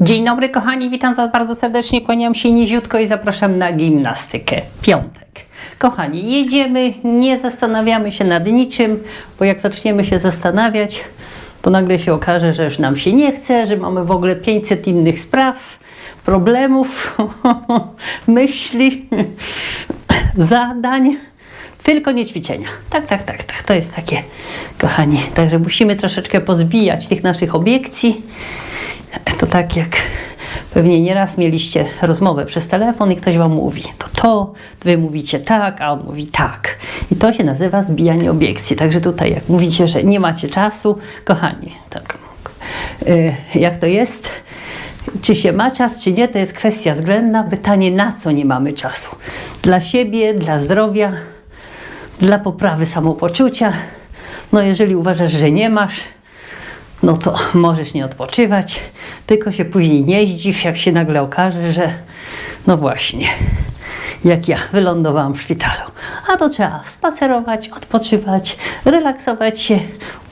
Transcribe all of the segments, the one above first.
Dzień dobry kochani, witam Was bardzo serdecznie, kłaniam się niziutko i zapraszam na gimnastykę. Piątek. Kochani, jedziemy, nie zastanawiamy się nad niczym, bo jak zaczniemy się zastanawiać, to nagle się okaże, że już nam się nie chce, że mamy w ogóle 500 innych spraw, problemów, myśli, zadań. Tylko nie ćwiczenia. Tak, tak, tak, tak. To jest takie, kochani. Także musimy troszeczkę pozbijać tych naszych obiekcji. To tak jak pewnie nieraz mieliście rozmowę przez telefon i ktoś wam mówi to to, wy mówicie tak, a on mówi tak. I to się nazywa zbijanie obiekcji. Także tutaj jak mówicie, że nie macie czasu, kochani, tak. y, Jak to jest? Czy się ma czas, czy nie, to jest kwestia względna. Pytanie, na co nie mamy czasu? Dla siebie, dla zdrowia, dla poprawy samopoczucia. No jeżeli uważasz, że nie masz, no to możesz nie odpoczywać, tylko się później nie zdziw, jak się nagle okaże, że no właśnie, jak ja wylądowałam w szpitalu. A to trzeba spacerować, odpoczywać, relaksować się,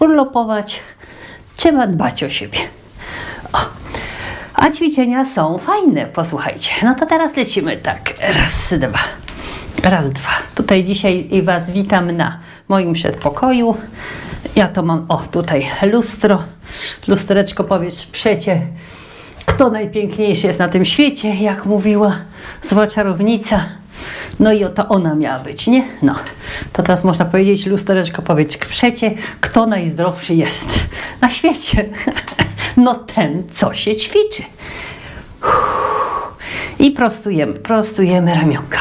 urlopować. Trzeba dbać o siebie. O. A ćwiczenia są fajne, posłuchajcie. No to teraz lecimy tak. Raz, dwa. Raz, dwa. Tutaj dzisiaj Was witam na moim przedpokoju. Ja to mam, o tutaj lustro. Lustereczko powiedz przecie, kto najpiękniejszy jest na tym świecie, jak mówiła zła czarownica. No i oto ona miała być, nie? No, to teraz można powiedzieć, lustereczko powiedz przecie, kto najzdrowszy jest na świecie. No ten, co się ćwiczy. I prostujemy, prostujemy ramionka.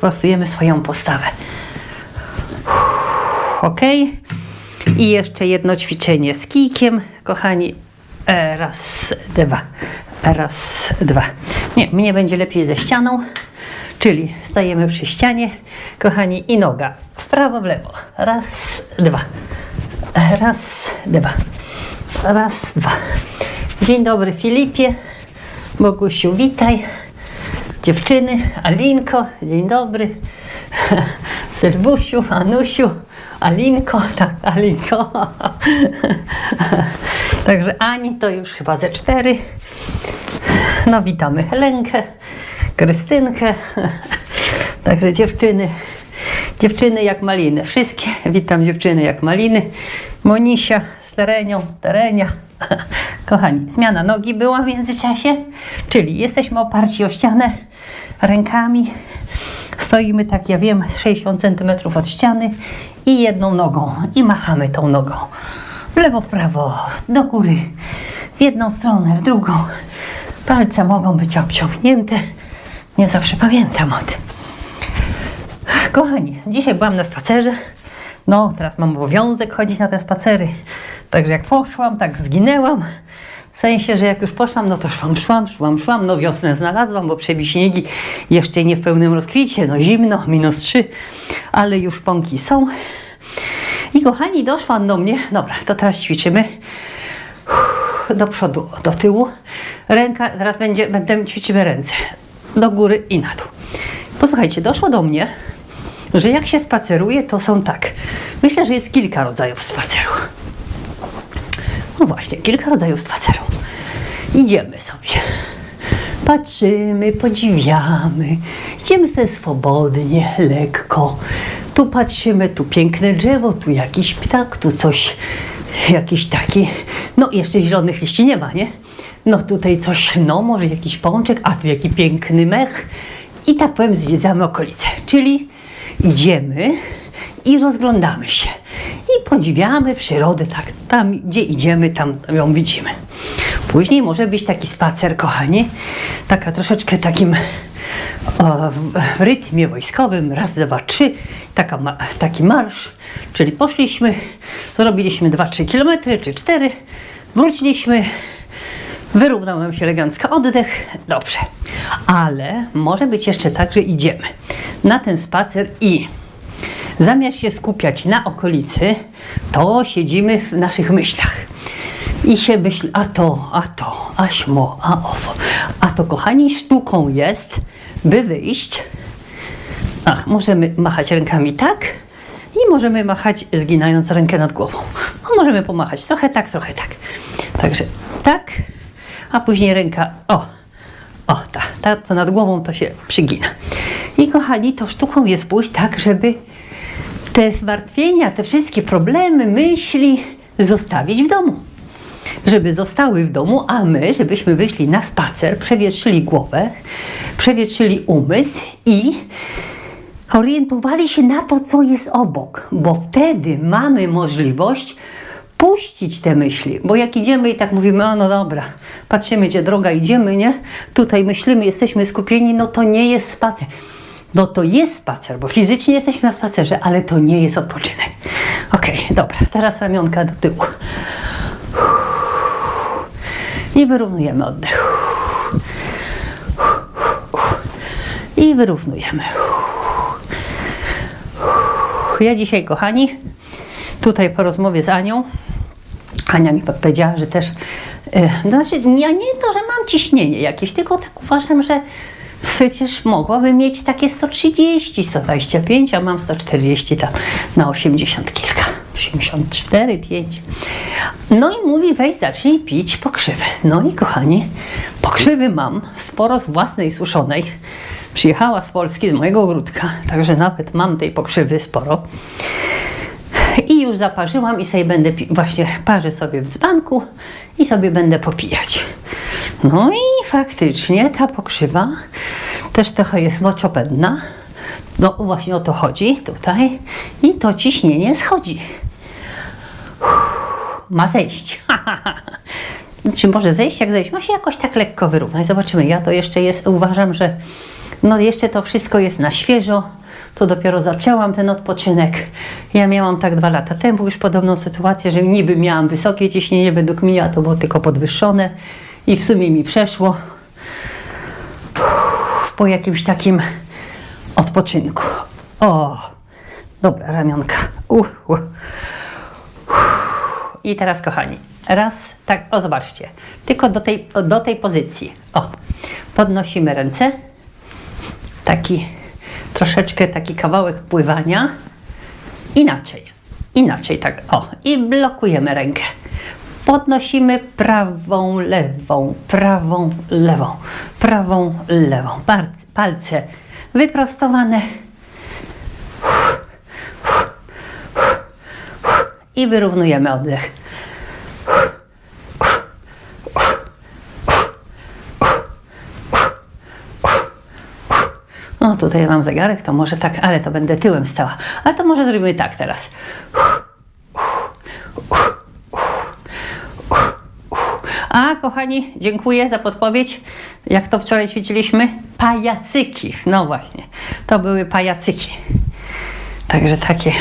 Prostujemy swoją postawę. Ok. I jeszcze jedno ćwiczenie z kijkiem, kochani. E, Raz, dwa. Raz, dwa. Nie, mnie będzie lepiej ze ścianą. Czyli stajemy przy ścianie, kochani, i noga w prawo, w lewo. Raz, dwa. Raz, dwa. Raz, dwa. Dzień dobry Filipie. Bogusiu, witaj. Dziewczyny, Alinko, dzień dobry. Sylwusiu, Anusiu, Alinko, tak, Alinko. Także Ani to już chyba ze cztery. No witamy Helenkę, Krystynkę. Także dziewczyny, dziewczyny jak maliny, wszystkie. Witam dziewczyny jak maliny. Monisia z Terenią, Terenia. Kochani, zmiana nogi była w międzyczasie, czyli jesteśmy oparci o ścianę rękami. Stoimy tak, ja wiem, 60 cm od ściany i jedną nogą i machamy tą nogą. W lewo, w prawo, do góry, w jedną stronę, w drugą. Palce mogą być obciągnięte. Nie zawsze pamiętam o tym. Kochani, dzisiaj byłam na spacerze. No, teraz mam obowiązek chodzić na te spacery. Także jak poszłam, tak zginęłam. W sensie, że jak już poszłam, no to szłam, szłam, szłam, szłam. No wiosnę znalazłam, bo przebiśniegi jeszcze nie w pełnym rozkwicie. No zimno, minus trzy, ale już pąki są. I kochani, doszłam do mnie. Dobra, to teraz ćwiczymy. Do przodu, do tyłu. Ręka, teraz będzie, będę ćwiczymy ręce. Do góry i na dół. Posłuchajcie, doszło do mnie, że jak się spaceruje, to są tak. Myślę, że jest kilka rodzajów spaceru. No właśnie, kilka rodzajów spaceru. Idziemy sobie. Patrzymy, podziwiamy. Idziemy sobie swobodnie, lekko. Tu patrzymy, tu piękne drzewo, tu jakiś ptak, tu coś, jakiś taki. No, jeszcze zielonych liści nie ma, nie? No tutaj coś, no może jakiś pączek, a tu jaki piękny mech. I tak powiem, zwiedzamy okolice. Czyli idziemy i rozglądamy się. I podziwiamy przyrodę, tak, tam gdzie idziemy, tam ją widzimy. Później może być taki spacer, kochani, taka troszeczkę takim o, w, rytmie wojskowym, raz, dwa, trzy, taka, taki marsz, czyli poszliśmy, zrobiliśmy dwa, trzy kilometry, czy cztery, wróciliśmy, Wyrównał nam się elegancko oddech. Dobrze. Ale może być jeszcze tak, że idziemy na ten spacer i zamiast się skupiać na okolicy, to siedzimy w naszych myślach. I się myśli, a to, a to, a śmo, a owo. A to, kochani, sztuką jest, by wyjść. Ach, możemy machać rękami tak i możemy machać zginając rękę nad głową. No, możemy pomachać trochę tak, trochę tak. Także tak, a później ręka, o, o, ta, ta co nad głową to się przygina. I kochani, to sztuką jest pójść tak, żeby te zmartwienia, te wszystkie problemy, myśli zostawić w domu. Żeby zostały w domu, a my, żebyśmy wyszli na spacer, przewietrzyli głowę, przewietrzyli umysł i orientowali się na to, co jest obok, bo wtedy mamy możliwość puścić te myśli, bo jak idziemy i tak mówimy, a no dobra, patrzymy, gdzie droga idziemy, nie? Tutaj myślimy, jesteśmy skupieni, no to nie jest spacer. No to jest spacer, bo fizycznie jesteśmy na spacerze, ale to nie jest odpoczynek. Okej, dobra, teraz ramionka do tyłu. I wyrównujemy oddech. I wyrównujemy. Ja dzisiaj, kochani, tutaj po rozmowie z Anią, Ania mi podpowiedziała, że też, e, znaczy ja nie to, że mam ciśnienie jakieś, tylko tak uważam, że przecież mogłabym mieć takie 130, 125, a mam 140 tam na 80 kilka, 84, 5. No i mówi, weź zacznij pić pokrzywy. No i kochani, pokrzywy mam sporo z własnej suszonej. Przyjechała z Polski, z mojego ogródka, także nawet mam tej pokrzywy sporo. I już zaparzyłam i sobie będę, właśnie parzę sobie w dzbanku i sobie będę popijać. No i faktycznie ta pokrzywa też trochę jest moczopędna. No właśnie o to chodzi tutaj. I to ciśnienie schodzi. Ma zejść. Czy może zejść jak zejść? Ma się jakoś tak lekko wyrównać. Zobaczymy. Ja to jeszcze jest, uważam, że no jeszcze to wszystko jest na świeżo. To dopiero zaczęłam ten odpoczynek. Ja miałam tak dwa lata temu już podobną sytuację, że niby miałam wysokie ciśnienie według mnie, a to było tylko podwyższone i w sumie mi przeszło po jakimś takim odpoczynku. O, dobra, ramionka. Uh, uh. I teraz, kochani, raz, tak, o zobaczcie, tylko do tej, do tej pozycji. O, podnosimy ręce, taki troszeczkę taki kawałek pływania. Inaczej, inaczej, tak, o, i blokujemy rękę. Podnosimy prawą, lewą, prawą, lewą, prawą, lewą. Palce, wyprostowane. I wyrównujemy oddech. No tutaj mam zegarek, to może tak, ale to będę tyłem stała. Ale to może zrobimy tak teraz. A, kochani, dziękuję za podpowiedź. Jak to wczoraj ćwiczyliśmy? Pajacyki. No właśnie, to były pajacyki. Także takie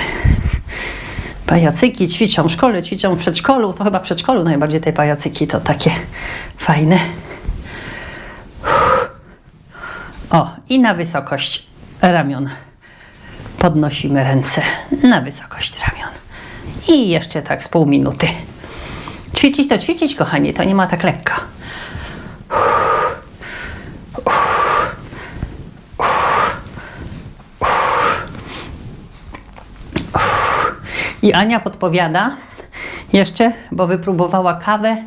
pajacyki ćwiczą w szkole, ćwiczą w przedszkolu. To chyba w przedszkolu najbardziej te pajacyki to takie fajne. O, i na wysokość ramion podnosimy ręce na wysokość ramion. I jeszcze tak z pół minuty. Ćwiczyć to ćwiczyć, kochani, to nie ma tak lekko. I Ania podpowiada jeszcze, bo wypróbowała kawę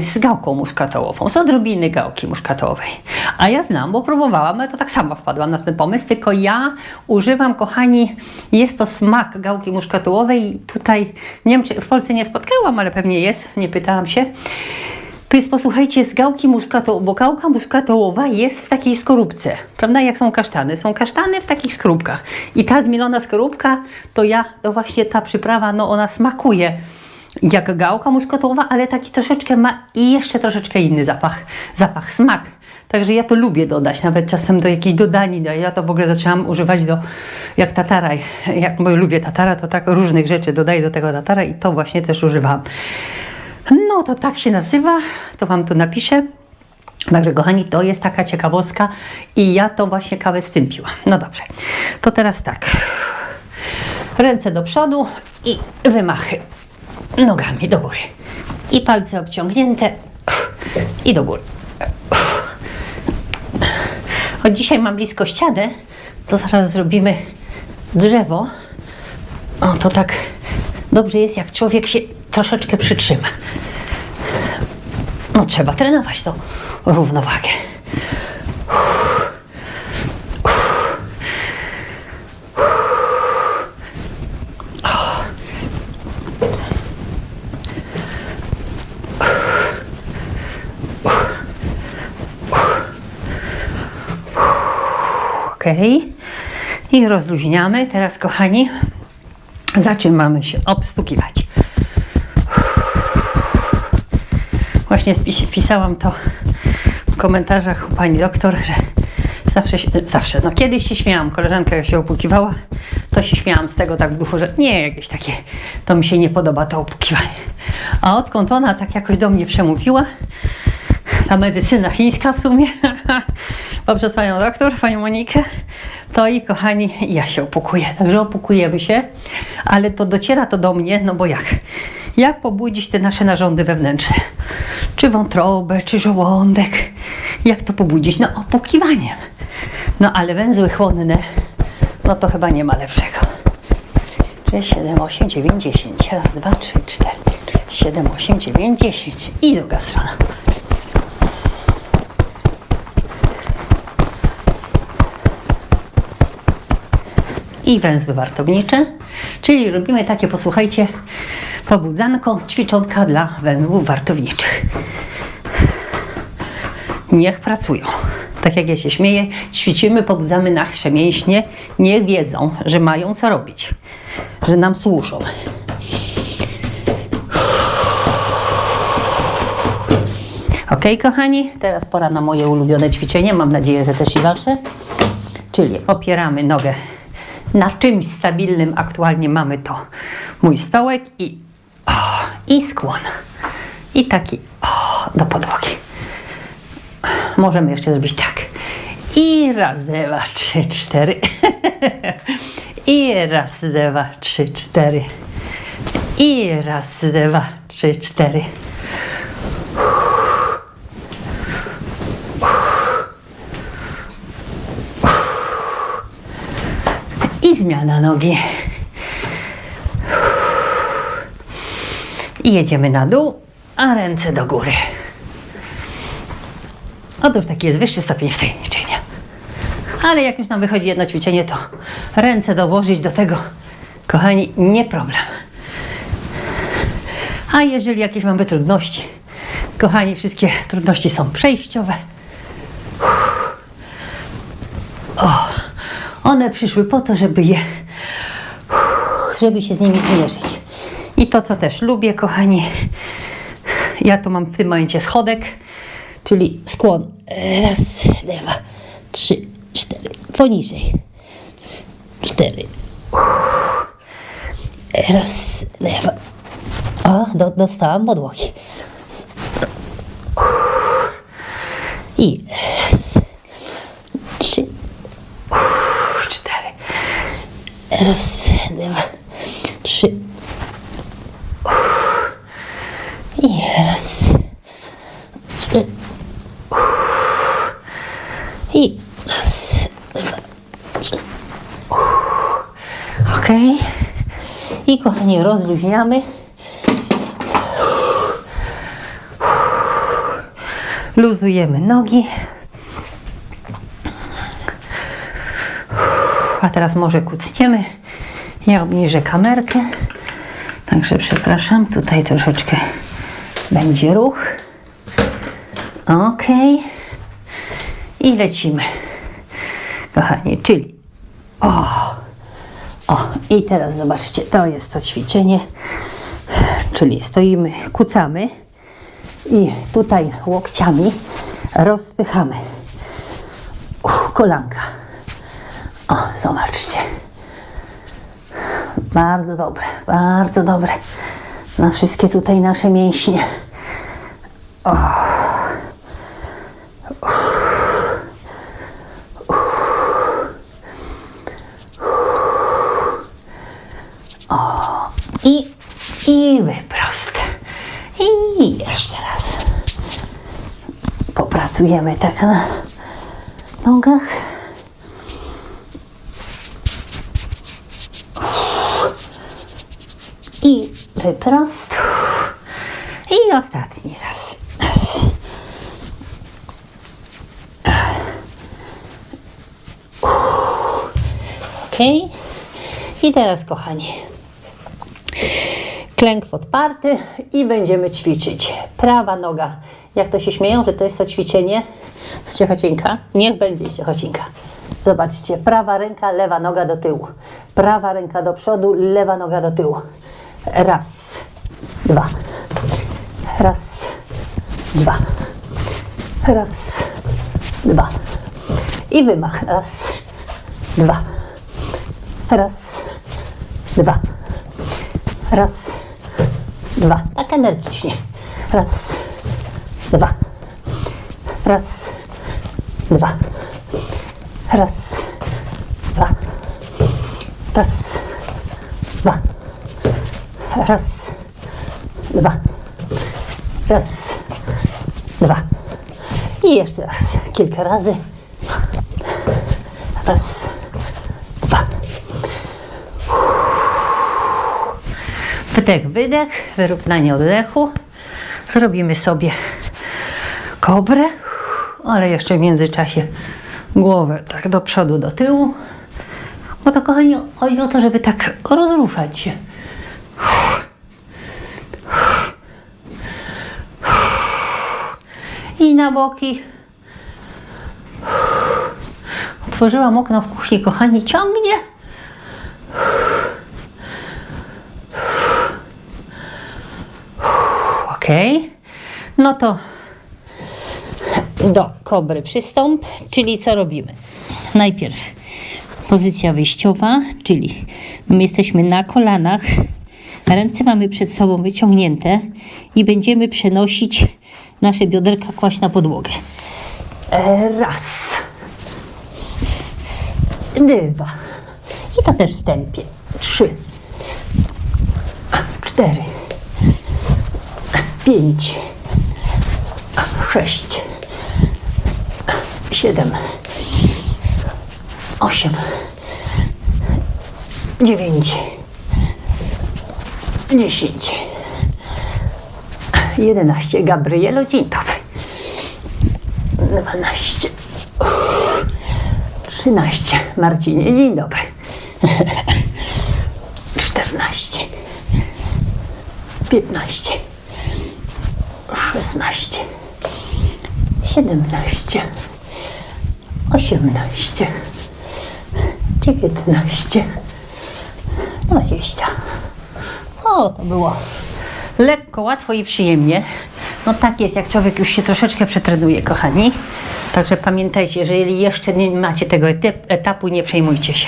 z gałką muszkatołową, z odrobiny gałki muszkatołowej. A ja znam, bo próbowałam, ale to tak samo wpadłam na ten pomysł, tylko ja używam, kochani, jest to smak gałki muszkatołowej. Tutaj, nie wiem, czy w Polsce nie spotkałam, ale pewnie jest, nie pytałam się. To jest, posłuchajcie, z gałki muszkatołowej, bo gałka muszkatołowa jest w takiej skorupce, prawda, jak są kasztany. Są kasztany w takich skorupkach. I ta zmielona skorupka, to ja, to właśnie ta przyprawa, no ona smakuje jak gałka muszkatołowa, ale taki troszeczkę ma i jeszcze troszeczkę inny zapach, zapach, smak. Także ja to lubię dodać, nawet czasem do jakiejś dodanin. No, Ja to w ogóle zaczęłam używać do, jak tatara, jak bo lubię tatara, to tak różnych rzeczy dodaję do tego tatara i to właśnie też używam. No to tak się nazywa, to Wam tu napiszę. Także kochani, to jest taka ciekawostka i ja to właśnie kawę z tym piłam. No dobrze, to teraz tak. Ręce do przodu i wymachy nogami do góry. I palce obciągnięte i do góry. Choć dzisiaj mam blisko ścianę, to zaraz zrobimy drzewo. O, to tak dobrze jest, jak człowiek się troszeczkę przytrzyma. No trzeba trenować tą równowagę. Ok. I rozluźniamy. Teraz, kochani, zaczynamy się obstukiwać. Właśnie pisałam to w komentarzach u pani doktor, że zawsze, się, zawsze, no kiedyś się śmiałam, koleżanka jak się opukiwała, to się śmiałam z tego tak w duchu, że nie, jakieś takie, to mi się nie podoba to opukiwanie. A odkąd ona tak jakoś do mnie przemówiła, ta medycyna chińska w sumie, poprzez panią doktor, panią Monikę, to i kochani, ja się opukuję. Także opukujemy się, ale to dociera to do mnie, no bo jak? Jak pobudzić te nasze narządy wewnętrzne? Czy wątrobę, czy żołądek? Jak to pobudzić? No opukiwaniem. No ale węzły chłonne, no to chyba nie ma lepszego. 6, 7, 8, 9, 10. Raz, dwa, trzy, cztery. 7, 8, 9, 10. I druga strona. I węzły wartownicze, czyli robimy takie, posłuchajcie, pobudzanko, ćwiczonka dla węzłów wartowniczych. Niech pracują. Tak jak ja się śmieję, ćwiczymy, pobudzamy nasze mięśnie, niech wiedzą, że mają co robić, że nam służą. Ok, kochani, teraz pora na moje ulubione ćwiczenie. Mam nadzieję, że też i Wasze. Czyli opieramy nogę na czymś stabilnym. Aktualnie mamy to mój stołek i, o, i skłon. I taki o, do podłogi. Możemy jeszcze zrobić tak. I raz, dwa, trzy, cztery. I raz, dwa, trzy, cztery. I raz, dwa, trzy, cztery. Zmiana nogi. I jedziemy na dół, a ręce do góry. Otóż taki jest wyższy stopień wtajemniczenia. Ale jak już nam wychodzi jedno ćwiczenie, to ręce dołożyć do tego, kochani, nie problem. A jeżeli jakieś mamy trudności, kochani, wszystkie trudności są przejściowe. One przyszły po to, żeby je, żeby się z nimi zmierzyć. I to, co też lubię, kochani, ja tu mam w tym momencie schodek, czyli skłon. Raz, dwa, trzy, cztery. Poniżej. Cztery. Raz, dwa. O, do, dostałam podłogi. I raz, trzy, cztery. Raz, dwa, trzy. I raz, trzy. I raz, dwa, trzy. Ok. I kochani, rozluźniamy. Luzujemy nogi. A teraz może kucniemy. Ja obniżę kamerkę. Także przepraszam, tutaj troszeczkę będzie ruch. Ok. I lecimy. Kochani, czyli o, o, i teraz zobaczcie, to jest to ćwiczenie, czyli stoimy, kucamy i tutaj łokciami rozpychamy Uch, kolanka. O, zobaczcie. Bardzo dobre, bardzo dobre. Na wszystkie tutaj nasze mięśnie. O. I, i wyprost. I jeszcze raz. Popracujemy tak na nogach. i wyprostuj. I ostatni raz. Ok. I teraz, kochani, klęk podparty i będziemy ćwiczyć. Prawa noga. Jak to się śmieją, że to jest to ćwiczenie z ciechocinka? Niech będzie ciechocinka. Zobaczcie, prawa ręka, lewa noga do tyłu. Prawa ręka do przodu, lewa noga do tyłu. Raz, dwa. Raz, dwa. Raz, dwa. I wymach. Raz, dwa. Raz, dwa. Raz, dwa. Tak energicznie. Raz, dwa. Raz, dwa. Raz, dwa. Raz, dwa. Raz, dwa. Raz, dwa. I jeszcze raz. Kilka razy. Raz, dwa. Wdech, wydech, wyrównanie oddechu. Zrobimy sobie kobrę, ale jeszcze w międzyczasie głowę tak do przodu, do tyłu. Bo to kochani, chodzi o to, żeby tak rozruszać się. I na boki. Otworzyłam okno w kuchni, kochani, ciągnie. Ok. No to do kobry przystąp, czyli co robimy? Najpierw pozycja wyjściowa, czyli my jesteśmy na kolanach, ręce mamy przed sobą wyciągnięte i będziemy przenosić nasze bioderka kłaść na podłogę. E, Raz. Dwa. I to też w tempie. Trzy. Cztery. Pięć. Sześć. Siedem. Osiem. Dziewięć. Dziesięć. Jedenaście. Gabrielo, dzień dobry. Dwanaście. Trzynaście. Marcinie, dzień dobry. Czternaście. Piętnaście. Szesnaście. Siedemnaście. Osiemnaście. Dziewiętnaście. Dwadzieścia. O, to było lekko, łatwo i przyjemnie. No tak jest, jak człowiek już się troszeczkę przetrenuje, kochani. Także pamiętajcie, jeżeli jeszcze nie macie tego etap- etapu, nie przejmujcie się.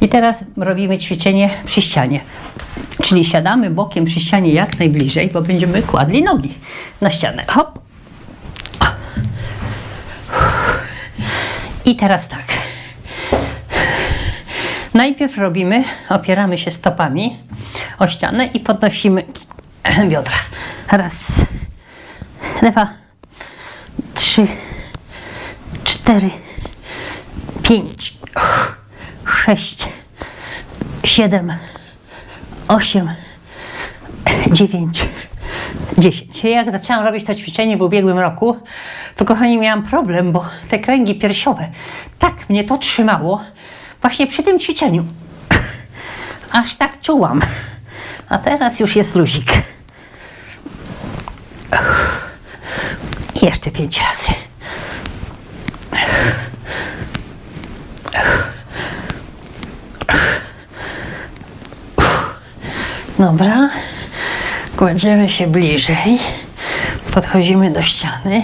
I teraz robimy ćwiczenie przy ścianie. Czyli siadamy bokiem przy ścianie jak najbliżej, bo będziemy kładli nogi na ścianę. Hop. I teraz tak. Najpierw robimy, opieramy się stopami o ścianę i podnosimy biodra. Raz, dwa, trzy, cztery, pięć, sześć, siedem, osiem, dziewięć, dziesięć. Jak zaczęłam robić to ćwiczenie w ubiegłym roku, to kochani miałam problem, bo te kręgi piersiowe tak mnie to trzymało właśnie przy tym ćwiczeniu. Aż tak czułam. A teraz już jest luzik. I jeszcze pięć razy. Dobra. Kładziemy się bliżej. Podchodzimy do ściany.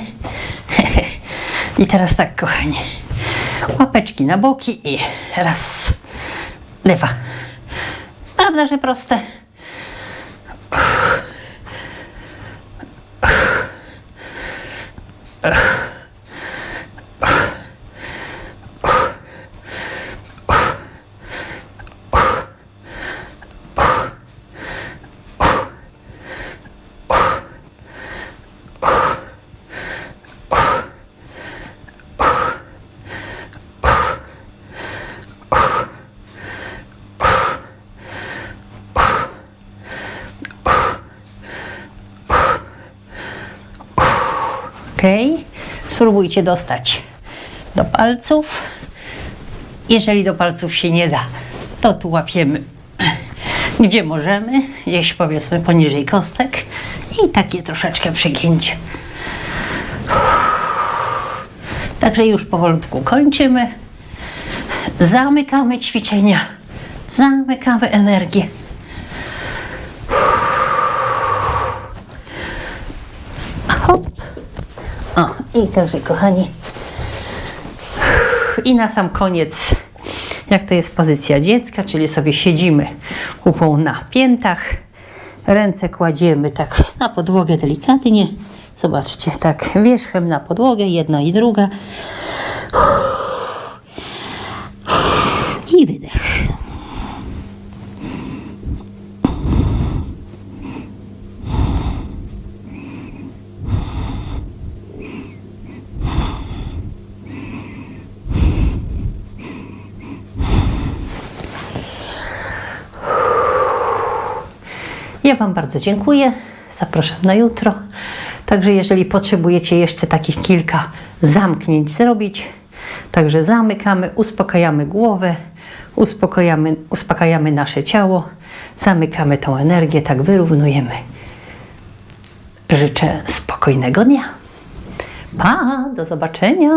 I teraz tak, kochani. Łapeczki na boki i raz, lewa. Prawda, że proste? Ok. Spróbujcie dostać do palców. Jeżeli do palców się nie da, to tu łapiemy gdzie możemy, gdzieś powiedzmy poniżej kostek i takie troszeczkę przegięcie. Także już powolutku kończymy. Zamykamy ćwiczenia, zamykamy energię. Hop. O, i także kochani. I na sam koniec, jak to jest pozycja dziecka, czyli sobie siedzimy kupą na piętach, ręce kładziemy tak na podłogę delikatnie. Zobaczcie, tak wierzchem na podłogę, jedna i druga. I wydech. Ja Wam bardzo dziękuję. Zapraszam na jutro. Także jeżeli potrzebujecie jeszcze takich kilka zamknięć zrobić, także zamykamy, uspokajamy głowę, uspokajamy, uspokajamy nasze ciało, zamykamy tą energię, tak wyrównujemy. Życzę spokojnego dnia. Pa, do zobaczenia.